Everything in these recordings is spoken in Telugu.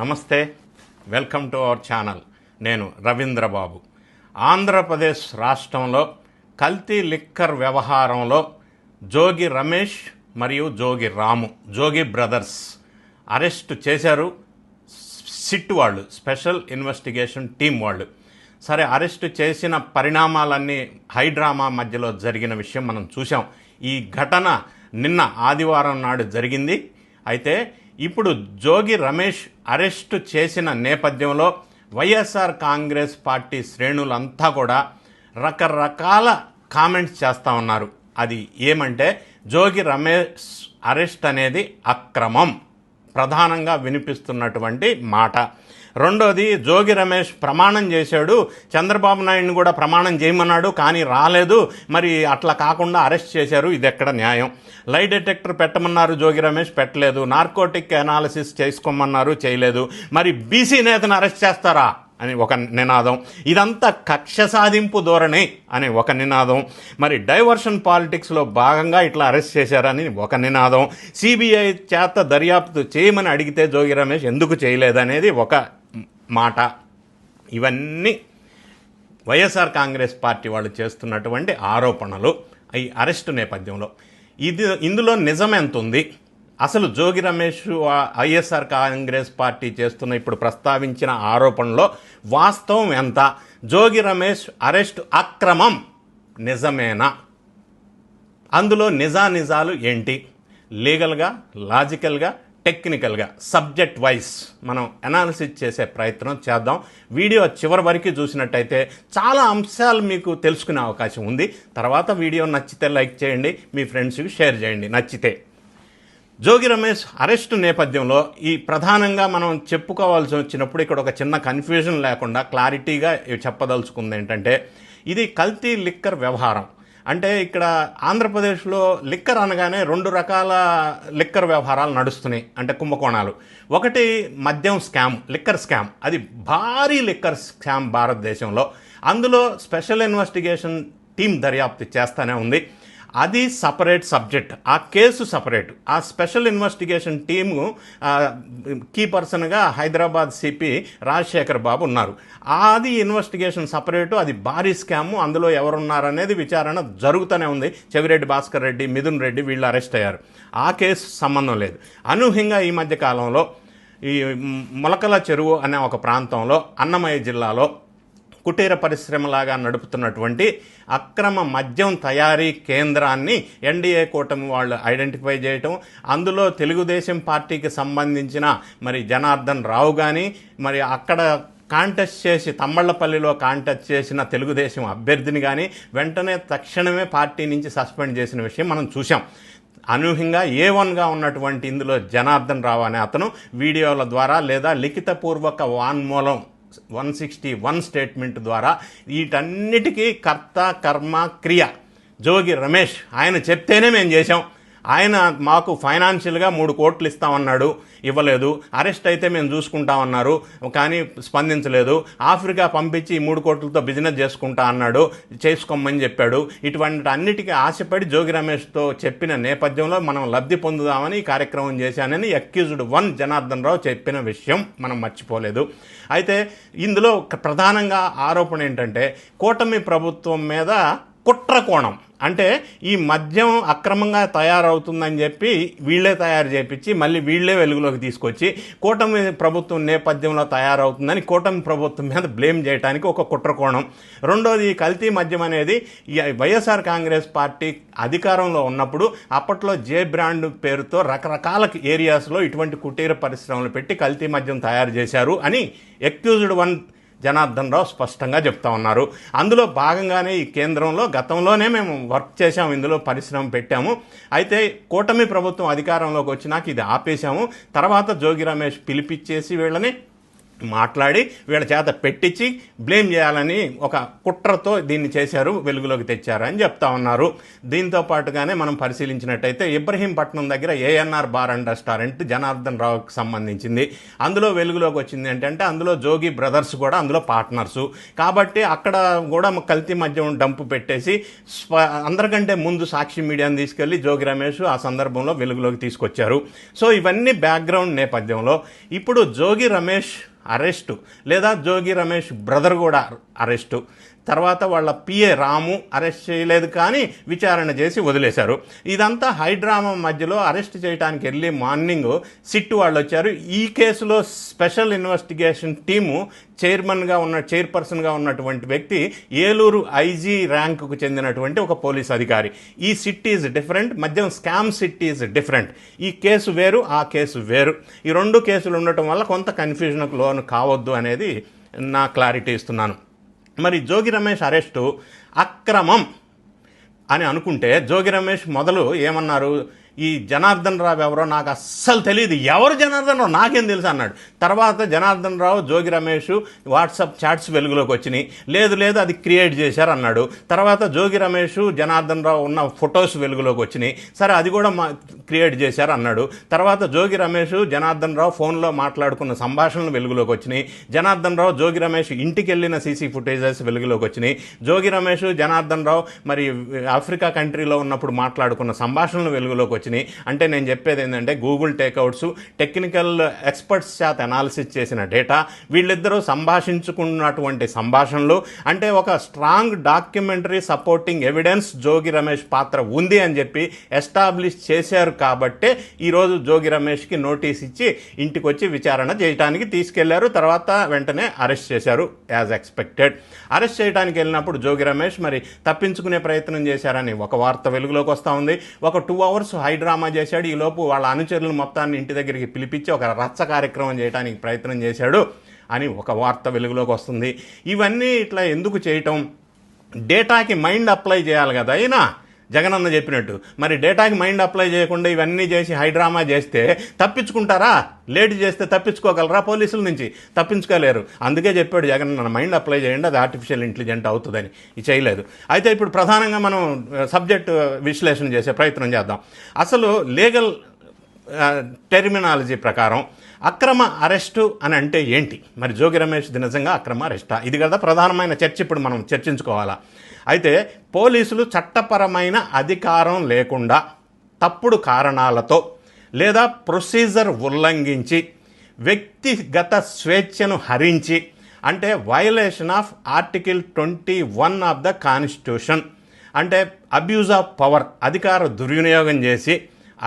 నమస్తే వెల్కమ్ టు అవర్ ఛానల్. నేను రవీంద్రబాబు. ఆంధ్రప్రదేశ్ రాష్ట్రంలో కల్తీ లిక్కర్ వ్యవహారంలో జోగి రమేష్ మరియు జోగి రాము జోగి బ్రదర్స్ అరెస్ట్ చేశారు. సిట్ వాళ్ళు స్పెషల్ ఇన్వెస్టిగేషన్ టీం వాళ్ళు. సరే అరెస్ట్ చేసిన పరిణామాలన్నీ హైడ్రామా మధ్యలో జరిగిన విషయం మనం చూసాం ఈ ఘటన నిన్న ఆదివారం నాడు జరిగింది. అయితే ఇప్పుడు జోగి రమేష్ అరెస్టు చేసిన నేపథ్యంలో వైఎస్ఆర్ కాంగ్రెస్ పార్టీ శ్రేణులంతా కూడా రకరకాల కామెంట్స్ చేస్తూ ఉన్నారు. అది ఏమంటే జోగి రమేష్ అరెస్ట్ అనేది అక్రమం. ప్రధానంగా వినిపిస్తున్నటువంటి మాట. రెండోది జోగి రమేష్ ప్రమాణం చేశాడు. చంద్రబాబు నాయుడిని కూడా ప్రమాణం చేయమన్నాడు కానీ రాలేదు. మరి అట్లా కాకుండా అరెస్ట్ చేశారు ఇది ఎక్కడ న్యాయం? లై డిటెక్టర్ పెట్టమన్నారు జోగి రమేష్ పెట్టలేదు. నార్కోటిక్ అనాలిసిస్ చేసుకోమన్నారు చేయలేదు. మరి బీసీ నేతను అరెస్ట్ చేస్తారా? అని ఒక నినాదం. ఇదంతా కక్ష సాధింపు ధోరణి అని ఒక నినాదం. మరి డైవర్షన్ పాలిటిక్స్లో భాగంగా ఇట్లా అరెస్ట్ చేశారని ఒక నినాదం. సిబిఐ చేత దర్యాప్తు చేయమని అడిగితే జోగి రమేష్ ఎందుకు చేయలేదనేది ఒక మాట. ఇవన్నీ వైఎస్ఆర్ కాంగ్రెస్ పార్టీ వాళ్ళు చేస్తున్నటువంటి ఆరోపణలు ఈ అరెస్టు నేపథ్యంలో. ఇది ఇందులో నిజం ఎంత ఉంది? అసలు జోగి రమేష్ ఐఎస్ఆర్ కాంగ్రెస్ పార్టీ చేస్తున్న ఇప్పుడు ప్రస్తావించిన ఆరోపణలో వాస్తవం ఎంత? జోగి రమేష్ అరెస్ట్ అక్రమం నిజమేనా? అందులో నిజానిజాలు ఏంటి? లీగల్గా లాజికల్గా టెక్నికల్గా సబ్జెక్ట్ వైజ్ మనం అనాలిసిస్ చేసే ప్రయత్నం చేద్దాం. వీడియో చివరి వరకు చూసినట్టయితే చాలా అంశాలు మీకు తెలుసుకునే అవకాశం ఉంది. తర్వాత వీడియో నచ్చితే లైక్ చేయండి మీ ఫ్రెండ్స్కి షేర్ చేయండి. నచ్చితే. జోగి రమేష్ అరెస్టు నేపథ్యంలో ఈ ప్రధానంగా మనం చెప్పుకోవాల్సి వచ్చినప్పుడు ఇక్కడ ఒక చిన్న కన్ఫ్యూజన్ లేకుండా క్లారిటీగా చెప్పదలుచుకుంది ఏంటంటే ఇది కల్తీ లిక్కర్ వ్యవహారం. అంటే ఇక్కడ ఆంధ్రప్రదేశ్లో లిక్కర్ అనగానే రెండు రకాల లిక్కర్ వ్యవహారాలు నడుస్తున్నాయి అంటే కుంభకోణాలు. ఒకటి మద్యం స్కామ్ లిక్కర్ స్కామ్. అది భారీ లిక్కర్ స్కామ్ భారతదేశంలో. అందులో స్పెషల్ ఇన్వెస్టిగేషన్ టీం దర్యాప్తు చేస్తూనే ఉంది. అది సపరేట్ సబ్జెక్ట్. ఆ కేసు సపరేట్. ఆ స్పెషల్ ఇన్వెస్టిగేషన్ టీము కీ పర్సన్గా హైదరాబాద్ సిపి రాజశేఖర్ బాబు ఉన్నారు. అది ఇన్వెస్టిగేషన్ సపరేటు అది భారీ స్కాము అందులో ఎవరున్నారనేది విచారణ జరుగుతూనే ఉంది. చెవిరెడ్డి భాస్కర్ రెడ్డి మిథున్ రెడ్డి వీళ్ళు అరెస్ట్ అయ్యారు. ఆ కేసు సంబంధం లేదు. అనూహ్యంగా ఈ మధ్య కాలంలో ఈ మొలకల చెరువు అనే ఒక ప్రాంతంలో అన్నమయ్య జిల్లాలో కుటీర పరిశ్రమలాగా నడుపుతున్నటువంటి అక్రమ మద్యం తయారీ కేంద్రాన్ని ఎన్డీఏ కూటమి వాళ్ళు ఐడెంటిఫై చేయటం అందులో తెలుగుదేశం పార్టీకి సంబంధించిన మరి జనార్దన్ రావు కానీ మరి అక్కడ కాంటెస్ట్ చేసి తమ్మళ్ళపల్లిలో కాంటెస్ట్ చేసిన తెలుగుదేశం అభ్యర్థిని కానీ వెంటనే తక్షణమే పార్టీ నుంచి సస్పెండ్ చేసిన విషయం మనం చూసాం అనూహ్యంగా ఏ వన్గా ఉన్నటువంటి ఇందులో జనార్దన్ రావు అనే అతను వీడియోల ద్వారా లేదా లిఖితపూర్వక వాన్మూలం వన్ సిక్స్టీ వన్ స్టేట్మెంట్ ద్వారా వీటన్నిటికీ కర్త కర్మ క్రియ. జోగి రమేష్ ఆయన చెప్తేనే మేము చేసాం ఆయన మాకు ఫైనాన్షియల్గా మూడు కోట్లు ఇస్తామన్నాడు ఇవ్వలేదు. అరెస్ట్ అయితే మేము చూసుకుంటామన్నారు కానీ స్పందించలేదు. ఆఫ్రికా పంపించి ఈ మూడు కోట్లతో బిజినెస్ చేసుకుంటా అన్నాడు చేసుకోమని చెప్పాడు. ఇటువంటి అన్నిటికీ ఆశపడి జోగి రమేష్తో చెప్పిన నేపథ్యంలో మనం లబ్ధి పొందుదామని ఈ కార్యక్రమం చేశానని అక్యూజ్డ్ వన్ జనార్దన్ రావు చెప్పిన విషయం మనం మర్చిపోలేదు. అయితే ఇందులో ప్రధానంగా ఆరోపణ ఏంటంటే కూటమి ప్రభుత్వం మీద కుట్ర కోణం. అంటే ఈ మద్యం అక్రమంగా తయారవుతుందని చెప్పి వీళ్ళే తయారు చేపించి మళ్ళీ వీళ్ళే వెలుగులోకి తీసుకొచ్చి కూటమి ప్రభుత్వం నేపథ్యంలో తయారవుతుందని కూటమి ప్రభుత్వం మీద బ్లేమ్ చేయడానికి ఒక కుట్రకోణం రెండోది ఈ కల్తీ మద్యం అనేది వైఎస్ఆర్ కాంగ్రెస్ పార్టీ అధికారంలో ఉన్నప్పుడు అప్పట్లో జే బ్రాండ్ పేరుతో రకరకాల ఏరియాస్లో ఇటువంటి కుటీర పరిశ్రమలు పెట్టి కల్తీ మద్యం తయారు చేశారు అని ఎక్యూజ్డ్ వన్ జనార్దన్ రావు స్పష్టంగా చెప్తా ఉన్నారు. అందులో భాగంగానే ఈ కేంద్రంలో గతంలోనే మేము వర్క్ చేశాము ఇందులో పరిశ్రమ పెట్టాము. అయితే కూటమి ప్రభుత్వం అధికారంలోకి వచ్చినాక ఇది ఆపేశాము. తర్వాత జోగి రమేష్ పిలిపిచ్చేసి వీళ్ళని మాట్లాడి వీళ్ళ చేత పెట్టించి బ్లేమ్ చేయాలని ఒక కుట్రతో దీన్ని చేశారు వెలుగులోకి తెచ్చారు అని చెప్తా ఉన్నారు. దీంతో పాటుగానే మనం పరిశీలించినట్టయితే ఇబ్రహీంపట్నం దగ్గర ANR bar and restaurant Janardhan రావుకి సంబంధించింది. అందులో వెలుగులోకి వచ్చింది ఏంటంటే అందులో జోగి బ్రదర్స్ కూడా అందులో పార్ట్నర్స్. కాబట్టి అక్కడ కూడా కల్తీ మద్యం డంపు పెట్టేసి స్వ అందరికంటే ముందు సాక్షి మీడియాని తీసుకెళ్ళి జోగి రమేష్ ఆ సందర్భంలో వెలుగులోకి తీసుకొచ్చారు. సో ఇవన్నీ బ్యాక్గ్రౌండ్ నేపథ్యంలో. ఇప్పుడు జోగి రమేష్ అరెస్టు లేదా జోగి రమేష్ బ్రదర్ కూడా అరెస్టు. తర్వాత వాళ్ళ పిఏ రాము అరెస్ట్ చేయలేదు కానీ విచారణ చేసి వదిలేశారు. ఇదంతా హైడ్రామా మధ్యలో అరెస్ట్ చేయడానికి వెళ్ళి మార్నింగ్ సిట్ వాళ్ళు వచ్చారు ఈ కేసులో స్పెషల్ ఇన్వెస్టిగేషన్ టీము చైర్మన్గా ఉన్న చైర్పర్సన్గా ఉన్నటువంటి వ్యక్తి ఏలూరు ఐజీ ర్యాంకుకు చెందినటువంటి ఒక పోలీస్ అధికారి. ఈ సిట్ ఈజ్ డిఫరెంట్ మధ్యం స్కామ్ సిట్ ఈజ్ డిఫరెంట్. ఈ కేసు వేరు ఆ కేసు వేరు. ఈ రెండు కేసులు ఉండటం వల్ల కొంత కన్ఫ్యూజన్కు లోను కావద్దు అనేది నా క్లారిటీ ఇస్తున్నాను. మరి జోగి రమేష్ అరెస్టు అక్రమం అని అనుకుంటే జోగి రమేష్ మొదలు ఏమన్నారు? ఈ జనార్దన్ రావు ఎవరో నాకు అస్సలు తెలియదు ఎవరు జనార్దన్ రావు? నాకేం తెలుసు అన్నాడు. తర్వాత జనార్దన్ రావు జోగి రమేష్ వాట్సాప్ చాట్స్ వెలుగులోకి వచ్చినాయి. లేదు లేదు అది క్రియేట్ చేశారు అన్నాడు. తర్వాత జోగి రమేష్ జనార్దన్ రావు ఉన్న ఫొటోస్ వెలుగులోకి వచ్చినాయి. సరే అది కూడా మా క్రియేట్ చేశారు అన్నాడు. తర్వాత జోగి రమేష్ జనార్దన్ రావు ఫోన్లో మాట్లాడుకున్న సంభాషణలు వెలుగులోకి వచ్చినాయి. జనార్దన్ రావు జోగి రమేష్ ఇంటికి వెళ్ళిన సీసీ ఫుటేజెస్ వెలుగులోకి వచ్చినాయి. జోగి రమేష్ జనార్దన్ రావు మరి ఆఫ్రికా కంట్రీలో ఉన్నప్పుడు మాట్లాడుకున్న సంభాషణలు వెలుగులోకి వచ్చినాయి. అంటే నేను చెప్పేది ఏంటంటే గూగుల్ టేక్అవుట్స్ టెక్నికల్ ఎక్స్పర్ట్స్ చేత అనాలిసిస్ చేసిన డేటా వీళ్ళిద్దరూ సంభాషించుకున్నటువంటి సంభాషణలు. అంటే ఒక strong documentary supporting evidence Jogi Ramesh పాత్ర ఉంది అని చెప్పి ఎస్టాబ్లిష్ చేశారు కాబట్టే ఈరోజు జోగి రమేష్కి నోటీస్ ఇచ్చి ఇంటికి వచ్చి విచారణ చేయడానికి తీసుకెళ్ళారు. తర్వాత వెంటనే అరెస్ట్ చేశారు యాజ్ ఎక్స్పెక్టెడ్ అరెస్ట్ చేయడానికి వెళ్ళినప్పుడు జోగి రమేష్ మరి తప్పించుకునే ప్రయత్నం చేశారని ఒక వార్త వెలుగులోకి వస్తూ ఉంది. ఒక టూ అవర్స్ హైడ్రామా చేశాడు. ఈలోపు వాళ్ళ అనుచరులు మొత్తాన్ని ఇంటి దగ్గరికి పిలిపించి ఒక రచ్చ కార్యక్రమం చేయడానికి ప్రయత్నం చేశాడు అని ఒక వార్త వెలుగులోకి వస్తుంది. ఇవన్నీ ఇట్లా ఎందుకు చేయటం? డేటాకి మైండ్ అప్లై చేయాలి కదా అయినా జగనన్న చెప్పినట్టు. మరి డేటాకి మైండ్ అప్లై చేయకుండా ఇవన్నీ చేసి హైడ్రామా చేస్తే తప్పించుకుంటారా? లేట్ చేస్తే తప్పించుకోగలరా పోలీసుల నుంచి? తప్పించుకోలేరు. అందుకే చెప్పాడు జగనన్న మైండ్ అప్లై చేయండి అది ఆర్టిఫిషియల్ ఇంటెలిజెంట్ అవుతుందని. ఇది చేయలేదు. అయితే ఇప్పుడు ప్రధానంగా మనం సబ్జెక్టు విశ్లేషణ చేసే ప్రయత్నం చేద్దాం. అసలు లీగల్ టెర్మినాలజీ ప్రకారం అక్రమ అరెస్టు అని అంటే ఏంటి? మరి జోగి రమేష్ నిజంగా అక్రమ అరెస్టా? ఇది కదా ప్రధానమైన చర్చ ఇప్పుడు మనం చర్చించుకోవాలా? అయితే పోలీసులు చట్టపరమైన అధికారం లేకుండా తప్పుడు కారణాలతో లేదా ప్రొసీజర్ ఉల్లంఘించి వ్యక్తిగత స్వేచ్ఛను హరించి అంటే violation of article twenty one of the constitution అంటే అబ్యూజ్ ఆఫ్ పవర్ అధికార దుర్వినియోగం చేసి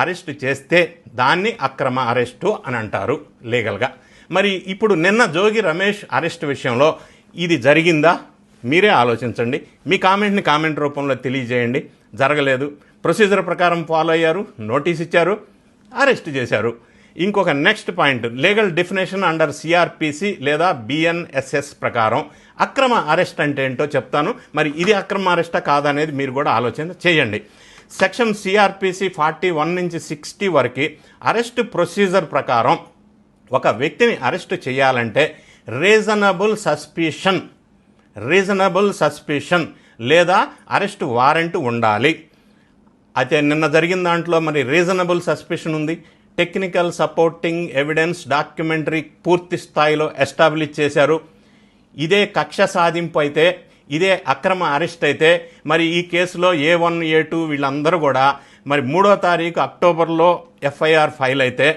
అరెస్ట్ చేస్తే దాన్ని అక్రమ అరెస్టు అని అంటారు లీగల్గా. మరి ఇప్పుడు నిన్న జోగి రమేష్ అరెస్ట్ విషయంలో ఇది జరిగిందా? మీరే ఆలోచించండి. మీ కామెంట్ని కామెంట్ రూపంలో తెలియజేయండి. జరగలేదు. ప్రొసీజర్ ప్రకారం ఫాలో అయ్యారు. నోటీస్ ఇచ్చారు. అరెస్ట్ చేశారు. ఇంకొక next point. Legal definition under CrPC లేదా బిఎన్ఎస్ఎస్ ప్రకారం అక్రమ అరెస్ట్ అంటే ఏంటో చెప్తాను. మరి ఇది అక్రమ అరెస్టా కాదనేది మీరు కూడా ఆలోచన చేయండి. సెక్షన్ సిఆర్పిసి ఫార్టీ వన్ నుంచి సిక్స్టీ వరకు అరెస్ట్ ప్రొసీజర్ ప్రకారం ఒక వ్యక్తిని అరెస్ట్ చేయాలంటే రీజనబుల్ సస్పిషన్ రీజనబుల్ సస్పిషన్ లేదా అరెస్ట్ వారెంట్ ఉండాలి. అయితే నిన్న జరిగిన దాంట్లో మరి రీజనబుల్ సస్పిషన్ ఉంది. టెక్నికల్ సపోర్టింగ్ ఎవిడెన్స్ డాక్యుమెంటరీ పూర్తి స్థాయిలో ఎస్టాబ్లిష్ చేశారు. ఇదే కక్ష సాధింపు అయితే ఇదే అక్రమ అరెస్ట్ అయితే మరి ఈ కేసులో ఏ వన్ ఏ టూ వీళ్ళందరూ కూడా మరి మూడో తారీఖు అక్టోబర్లో ఎఫ్ఐఆర్ ఫైల్ అయితే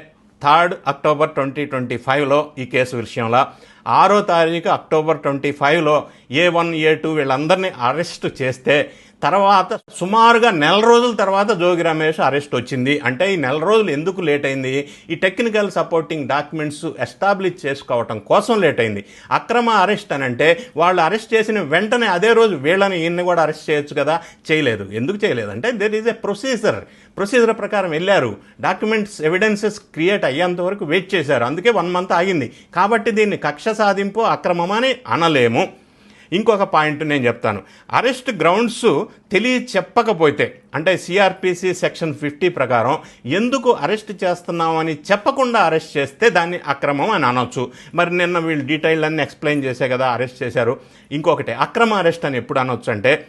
థర్డ్ అక్టోబర్ ట్వంటీ ట్వంటీ ఫైవ్లో ఈ కేసు విషయంలో ఆరో తారీఖు అక్టోబర్ ట్వంటీ ఫైవ్లో ఏ వన్ ఏ టూ వీళ్ళందరినీ అరెస్ట్ చేస్తే తర్వాత సుమారుగా నెల రోజుల తర్వాత జోగి రమేష్ అరెస్ట్ వచ్చింది. అంటే ఈ నెల రోజులు ఎందుకు లేట్ అయింది? ఈ టెక్నికల్ సపోర్టింగ్ డాక్యుమెంట్స్ ఎస్టాబ్లిష్ చేసుకోవటం కోసం లేట్ అయింది. అక్రమ అరెస్ట్ అని అంటే వాళ్ళు అరెస్ట్ చేసిన వెంటనే అదే రోజు వీళ్ళని ఈయన్ని కూడా అరెస్ట్ చేయొచ్చు కదా? చేయలేదు. ఎందుకు చేయలేదు? అంటే there is a procedure procedure ప్రకారం వెళ్ళారు. డాక్యుమెంట్స్ ఎవిడెన్సెస్ క్రియేట్ అయ్యేంత వరకు వెయిట్ చేశారు. అందుకే వన్ మంత్ ఆగింది. కాబట్టి దీన్ని కక్ష సాధింపు అక్రమమని అనలేము. ఇంకొక పాయింట్ నేను చెప్తాను. అరెస్ట్ గ్రౌండ్స్ తెలియ చెప్పకపోతే అంటే సిఆర్పిసి సెక్షన్ ఫిఫ్టీ ప్రకారం ఎందుకు అరెస్ట్ చేస్తున్నామని చెప్పకుండా అరెస్ట్ చేస్తే దాన్ని అక్రమం అని అనొచ్చు. మరి నిన్న వీళ్ళు డీటెయిల్ అన్ని ఎక్స్ప్లెయిన్ చేసే కదా అరెస్ట్ చేశారు. ఇంకొకటి అక్రమ అరెస్ట్ అని ఎప్పుడు అనొచ్చు అంటే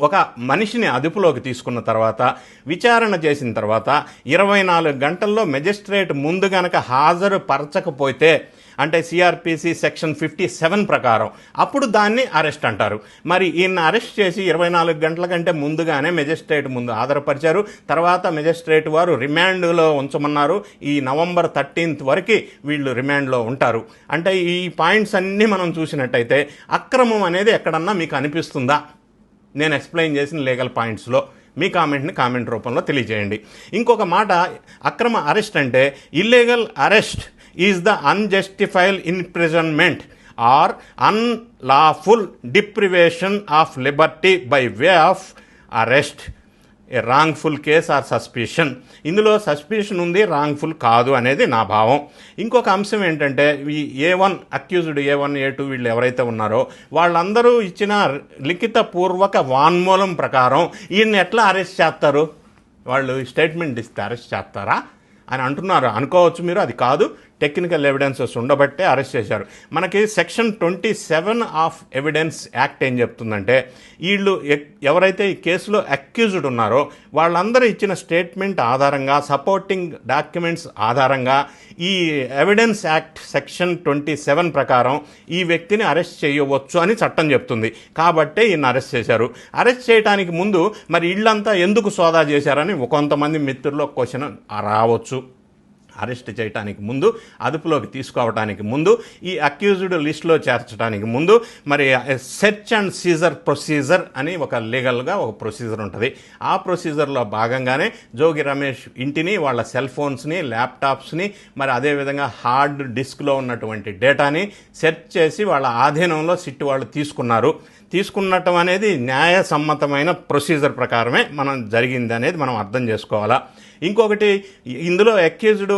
ఒక మనిషిని అదుపులోకి తీసుకున్న తర్వాత విచారణ చేసిన తర్వాత ఇరవై నాలుగు గంటల్లో మెజిస్ట్రేట్ ముందు గనక హాజరు పరచకపోతే అంటే సిఆర్పిసి సెక్షన్ ఫిఫ్టీ సెవెన్ ప్రకారం. అప్పుడు దాన్ని అరెస్ట్ అంటారు. మరి ఈయన అరెస్ట్ చేసి ఇరవై నాలుగు గంటల కంటే ముందుగానే మెజిస్ట్రేట్ ముందు ఆధారపరిచారు. తర్వాత మెజిస్ట్రేట్ వారు రిమాండ్లో ఉంచమన్నారు. ఈ నవంబర్ థర్టీన్త్ వరకు వీళ్ళు రిమాండ్లో ఉంటారు. అంటే ఈ పాయింట్స్ అన్నీ మనం చూసినట్టయితే అక్రమం అనేది ఎక్కడన్నా మీకు అనిపిస్తుందా? నేను ఎక్స్ప్లెయిన్ చేసిన లీగల్ పాయింట్స్లో మీ కామెంట్ని కామెంట్ రూపంలో తెలియజేయండి. ఇంకొక మాట అక్రమ అరెస్ట్ అంటే illegal arrest is the unjustifiable imprisonment or unlawful deprivation of liberty by way of arrest a wrongful case or suspicion ఇందులో సస్పిషన్ ఉంది రాంగ్ఫుల్ కాదు అనేది నా భావం. ఇంకొక అంశం ఏంటంటే ఈ A one accused A one A two వీళ్ళు ఎవరైతే ఉన్నారో వాళ్ళందరూ ఇచ్చిన లిఖిత పూర్వక వాన్మూలం ప్రకారం ఈయన్ని ఎట్లా అరెస్ట్ చేస్తారు? వాళ్ళు స్టేట్మెంట్ ఇస్తే అరెస్ట్ చేస్తారా? అని అంటున్నారు. అనుకోవచ్చు మీరు అది కాదు. టెక్నికల్ ఎవిడెన్సెస్ ఉండబట్టే అరెస్ట్ చేశారు. మనకి section twenty seven of evidence act ఏం చెప్తుందంటే వీళ్ళు ఎక్- ఎవరైతే ఈ కేసులో అక్యూజ్డ్ ఉన్నారో వాళ్ళందరూ ఇచ్చిన స్టేట్మెంట్ ఆధారంగా సపోర్టింగ్ డాక్యుమెంట్స్ ఆధారంగా ఈ evidence act section twenty seven ప్రకారం ఈ వ్యక్తిని అరెస్ట్ చేయవచ్చు అని చట్టం చెప్తుంది. కాబట్టే ఈయన అరెస్ట్ చేశారు. అరెస్ట్ చేయడానికి ముందు మరి ఇళ్ళంతా ఎందుకు సోదా చేశారని కొంతమంది మిత్రుల్లో క్వశ్చన్ రావచ్చు. అరెస్ట్ చేయడానికి ముందు అదుపులోకి తీసుకోవడానికి ముందు ఈ అక్యూజ్డ్ లిస్టులో చేర్చడానికి ముందు మరి సెర్చ్ అండ్ సీజర్ ప్రొసీజర్ అని ఒక లీగల్గా ఒక ప్రొసీజర్ ఉంటుంది. ఆ ప్రొసీజర్లో భాగంగానే జోగి రమేష్ ఇంటిని వాళ్ళ సెల్ ఫోన్స్ని ల్యాప్టాప్స్ని మరి అదేవిధంగా హార్డ్ డిస్క్లో ఉన్నటువంటి డేటాని సెర్చ్ చేసి వాళ్ళ ఆధీనంలో సిట్ వాళ్ళు తీసుకున్నారు. తీసుకున్నటం అనేది న్యాయసమ్మతమైన ప్రొసీజర్ ప్రకారమే మనం జరిగింది అనేది మనం అర్థం చేసుకోవాలా. ఇంకొకటి ఇందులో అక్యూజ్డ్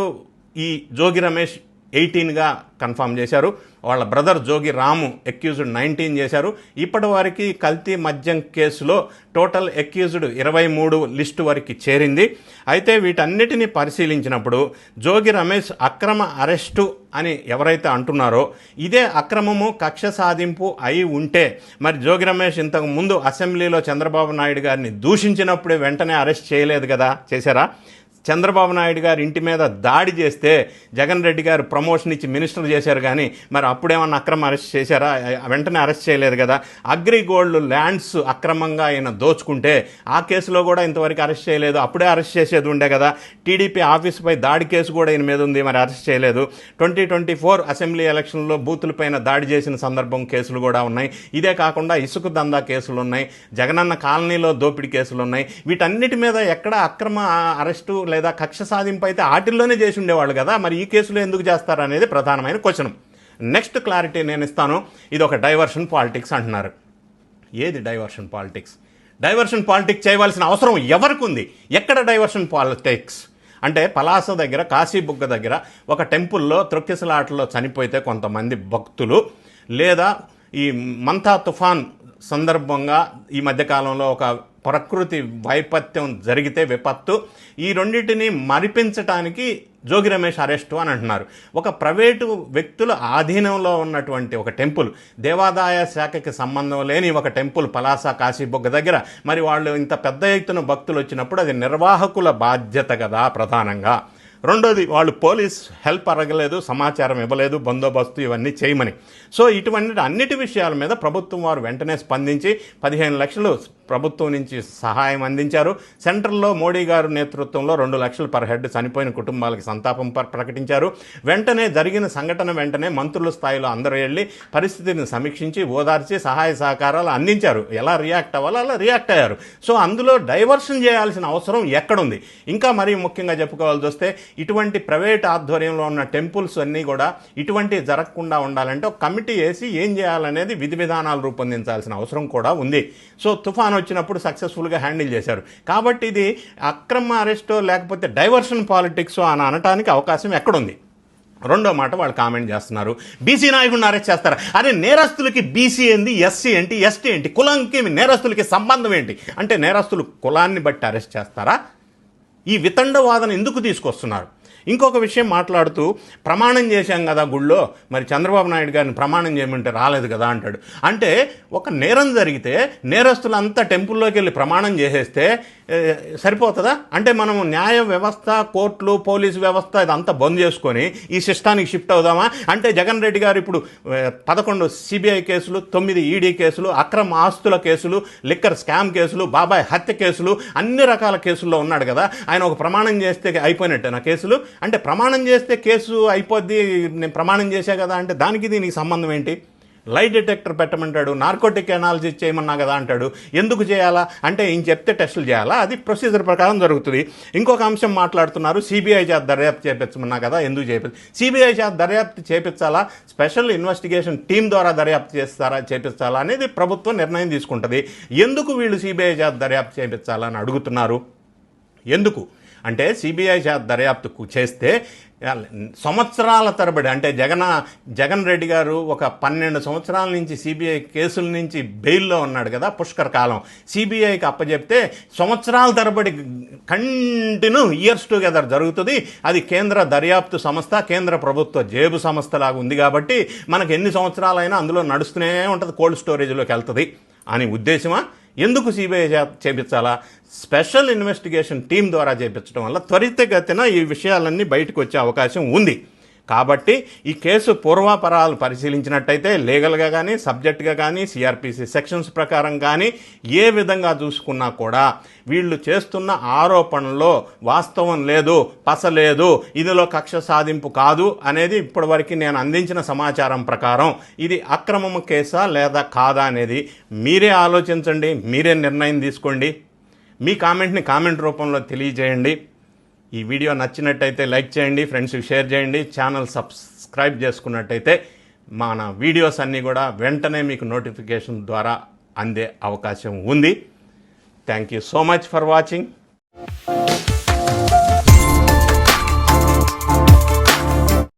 ఈ జోగి రమేష్ ఎయిటీన్గా కన్ఫర్మ్ చేశారు. వాళ్ళ brother Jogi Ramu accused nineteen చేశారు. ఇప్పటి వరకు కల్తీ మద్యం కేసులో టోటల్ ఎక్యూజ్డ్ ఇరవై మూడు లిస్టు వరకు చేరింది. అయితే వీటన్నిటిని పరిశీలించినప్పుడు జోగి రమేష్ అక్రమ అరెస్టు అని ఎవరైతే అంటున్నారో ఇదే అక్రమము కక్ష సాధింపు అయి ఉంటే మరి జోగి రమేష్ ఇంతకు ముందు అసెంబ్లీలో చంద్రబాబు నాయుడు గారిని దూషించినప్పుడే వెంటనే అరెస్ట్ చేయలేదు కదా? చేశారా? చంద్రబాబు నాయుడు గారి ఇంటి మీద దాడి చేస్తే జగన్ రెడ్డి గారు ప్రమోషన్ ఇచ్చి మినిస్టర్ చేశారు కానీ మరి అప్పుడేమన్నా అక్రమ అరెస్ట్ చేశారా? వెంటనే అరెస్ట్ చేయలేదు కదా. అగ్రిగోల్డ్ ల్యాండ్స్ అక్రమంగా ఆయన దోచుకుంటే ఆ కేసులో కూడా ఇంతవరకు అరెస్ట్ చేయలేదు. అప్పుడే అరెస్ట్ చేసేది ఉండే కదా. టీడీపీ ఆఫీసుపై దాడి కేసు కూడా ఈయన మీద ఉంది. మరి అరెస్ట్ చేయలేదు. ట్వంటీ ట్వంటీ ఫోర్ అసెంబ్లీ ఎలక్షన్లో బూతులపైన దాడి చేసిన సందర్భం కేసులు కూడా ఉన్నాయి. ఇదే కాకుండా ఇసుక దందా కేసులు ఉన్నాయి. జగనన్న కాలనీలో దోపిడీ కేసులు ఉన్నాయి. వీటన్నిటి మీద ఎక్కడ అక్రమ అరెస్టు లేదా కక్ష సాధింపు అయితే ఆటిల్లోనే చేసి ఉండేవాళ్ళు కదా మరి ఈ కేసులో ఎందుకు చేస్తారు అనేది ప్రధానమైన క్వశ్చన్. నెక్స్ట్ క్లారిటీ నేను ఇస్తాను. ఇది ఒక డైవర్షన్ పాలిటిక్స్ అంటున్నారు. ఏది డైవర్షన్ పాలిటిక్స్? డైవర్షన్ పాలిటిక్స్ చేయవలసిన అవసరం ఎవరికి ఉంది? ఎక్కడ డైవర్షన్ పాలిటిక్స్? అంటే పలాస దగ్గర కాశీబుగ్గ దగ్గర ఒక టెంపుల్లో త్రొక్కిసలాటలో చనిపోతే కొంతమంది భక్తులు లేదా ఈ మంతా తుఫాన్ సందర్భంగా ఈ మధ్యకాలంలో ఒక ప్రకృతి వైపత్యం జరిగితే విపత్తు. ఈ రెండింటిని మరిపించటానికి జోగి రమేష్ అరెస్టు అని అంటున్నారు. ఒక ప్రైవేటు వ్యక్తుల ఆధీనంలో ఉన్నటువంటి ఒక టెంపుల్ దేవాదాయ శాఖకి సంబంధం లేని ఒక టెంపుల్ పలాస కాశీబొగ్గ దగ్గర. మరి వాళ్ళు ఇంత పెద్ద ఎత్తున భక్తులు వచ్చినప్పుడు అది నిర్వాహకుల బాధ్యత కదా ప్రధానంగా. రెండోది వాళ్ళు పోలీస్ హెల్ప్ అడగలేదు సమాచారం ఇవ్వలేదు బందోబస్తు ఇవన్నీ చేయమని. సో ఇటువంటి అన్నిటి విషయాల మీద ప్రభుత్వం వారు వెంటనే స్పందించి పదిహేను లక్షలు ప్రభుత్వం నుంచి సహాయం అందించారు. సెంట్రల్లో మోడీ గారు నేతృత్వంలో రెండు లక్షలు పర్ హెడ్ చనిపోయిన కుటుంబాలకు సంతాపం ప్రకటించారు. వెంటనే జరిగిన సంఘటన వెంటనే మంత్రుల స్థాయిలో అందరూ వెళ్ళి పరిస్థితిని సమీక్షించి ఓదార్చి సహాయ సహకారాలు అందించారు. ఎలా రియాక్ట్ అవ్వాలో అలా రియాక్ట్ అయ్యారు. సో అందులో డైవర్షన్ చేయాల్సిన అవసరం ఎక్కడుంది? ఇంకా మరీ ముఖ్యంగా చెప్పుకోవాల్సి వస్తే ఇటువంటి ప్రైవేట్ ఆధ్వర్యంలో ఉన్న టెంపుల్స్ అన్నీ కూడా ఇటువంటి జరగకుండా ఉండాలంటే ఒక కమిటీ వేసి ఏం చేయాలనేది విధి విధానాలు రూపొందించాల్సిన అవసరం కూడా ఉంది. సో తుఫాన్ వచ్చినప్పుడు సక్సెస్ఫుల్గా హ్యాండిల్ చేశారు. కాబట్టి ఇది అక్రమ అరెస్టో లేకపోతే డైవర్షన్ పాలిటిక్స్ అని అనటానికి అవకాశం ఎక్కడుంది? రెండో మాట వాళ్ళు కామెంట్ చేస్తున్నారు. బీసీ నాయకుడిని అరెస్ట్ చేస్తారా? అరే నేరస్తులకి బీసీ ఏంటి ఎస్సీ ఏంటి ఎస్టీ ఏంటి? కులంకి నేరస్తులకి సంబంధం ఏంటి? అంటే నేరస్తులు కులాన్ని బట్టి అరెస్ట్ చేస్తారా? ఈ వితండవాదన ఎందుకు తీసుకొస్తున్నారు? ఇంకొక విషయం మాట్లాడుతూ ప్రమాణం చేశాం కదా గుళ్ళో మరి చంద్రబాబు నాయుడు గారిని ప్రమాణం చేయమంటే రాలేదు కదా అంటాడు. అంటే ఒక నేరం జరిగితే నేరస్తులంతా టెంపుల్లోకి వెళ్ళి ప్రమాణం చేసేస్తే సరిపోతుందా? అంటే మనం న్యాయ వ్యవస్థ కోర్టులు పోలీసు వ్యవస్థ ఇదంతా బంద్ చేసుకొని ఈ సిస్టానికి షిఫ్ట్ అవుదామా? అంటే జగన్ రెడ్డి గారు ఇప్పుడు పదకొండు సిబిఐ కేసులు తొమ్మిది ఈడీ కేసులు అక్రమ ఆస్తుల కేసులు లిక్కర్ స్కామ్ కేసులు బాబాయ్ హత్య కేసులు అన్ని రకాల కేసుల్లో ఉన్నాడు కదా. ఆయన ఒక ప్రమాణం చేస్తే అయిపోయినట్టే నా కేసులు? అంటే ప్రమాణం చేస్తే కేసు అయిపోద్ది నేను ప్రమాణం చేశా కదా అంటే దానికి దీనికి సంబంధం ఏంటి? లై డిటెక్టర్ పెట్టమంటాడు నార్కోటిక్ అనాలిసిస్ చేయమన్నా కదా అంటాడు. ఎందుకు చేయాలా? అంటే ఈయన చెప్తే టెస్టులు చేయాలా? అది ప్రొసీజర్ ప్రకారం జరుగుతుంది. ఇంకొక అంశం మాట్లాడుతున్నారు సిబిఐ చేత దర్యాప్తు చేపించమన్నా కదా ఎందుకు చేపించ సిబిఐ చేత దర్యాప్తు చేపించాలా? స్పెషల్ ఇన్వెస్టిగేషన్ టీం ద్వారా దర్యాప్తు చేస్తారా చేపించాలా అనేది ప్రభుత్వం నిర్ణయం తీసుకుంటుంది. ఎందుకు వీళ్ళు సిబిఐ చేత దర్యాప్తు చేపించాలని అడుగుతున్నారు? ఎందుకు? అంటే సిబిఐ దర్యాప్తు చేస్తే సంవత్సరాల తరబడి అంటే జగన్ జగన్ రెడ్డి గారు ఒక పన్నెండు సంవత్సరాల నుంచి సిబిఐ కేసుల నుంచి బెయిల్లో ఉన్నాడు కదా పుష్కర్ కాలం. సిబిఐకి అప్పచెప్తే సంవత్సరాల తరబడి కంటిన్యూ ఇయర్స్ టుగెదర్ జరుగుతుంది. అది కేంద్ర దర్యాప్తు సంస్థ కేంద్ర ప్రభుత్వ జేబు సంస్థ లాగా ఉంది కాబట్టి మనకు ఎన్ని సంవత్సరాలైనా అందులో నడుస్తూనే ఉంటుంది కోల్డ్ స్టోరేజ్లోకి వెళ్తుంది. అని ఉద్దేశమా? ఎందుకు సిబిఐ చేపించాలా? స్పెషల్ ఇన్వెస్టిగేషన్ టీం ద్వారా చేపించడం వల్ల త్వరితగతిన ఈ విషయాలన్నీ బయటకు వచ్చే అవకాశం ఉంది. కాబట్టి ఈ కేసు పూర్వాపరాలు పరిశీలించినట్టయితే లీగల్గా కానీ సబ్జెక్ట్గా కానీ సిఆర్పిసి సెక్షన్స్ ప్రకారం కానీ ఏ విధంగా చూసుకున్నా కూడా వీళ్ళు చేస్తున్న ఆరోపణలో వాస్తవం లేదు పస లేదు ఇదిలో కక్ష సాధింపు కాదు అనేది ఇప్పటివరకు నేను అందించిన సమాచారం ప్రకారం ఇది అక్రమము కేసా లేదా కాదా అనేది మీరే ఆలోచించండి మీరే నిర్ణయం తీసుకోండి. మీ కామెంట్ని కామెంట్ రూపంలో తెలియజేయండి. ఈ వీడియో నచ్చినట్టయితే లైక్ చేయండి ఫ్రెండ్స్కి షేర్ చేయండి ఛానల్ సబ్స్క్రైబ్ చేసుకున్నట్టయితే మన వీడియోస్ అన్నీ కూడా వెంటనే మీకు నోటిఫికేషన్ ద్వారా అందే అవకాశం ఉంది. Thank you so much for watching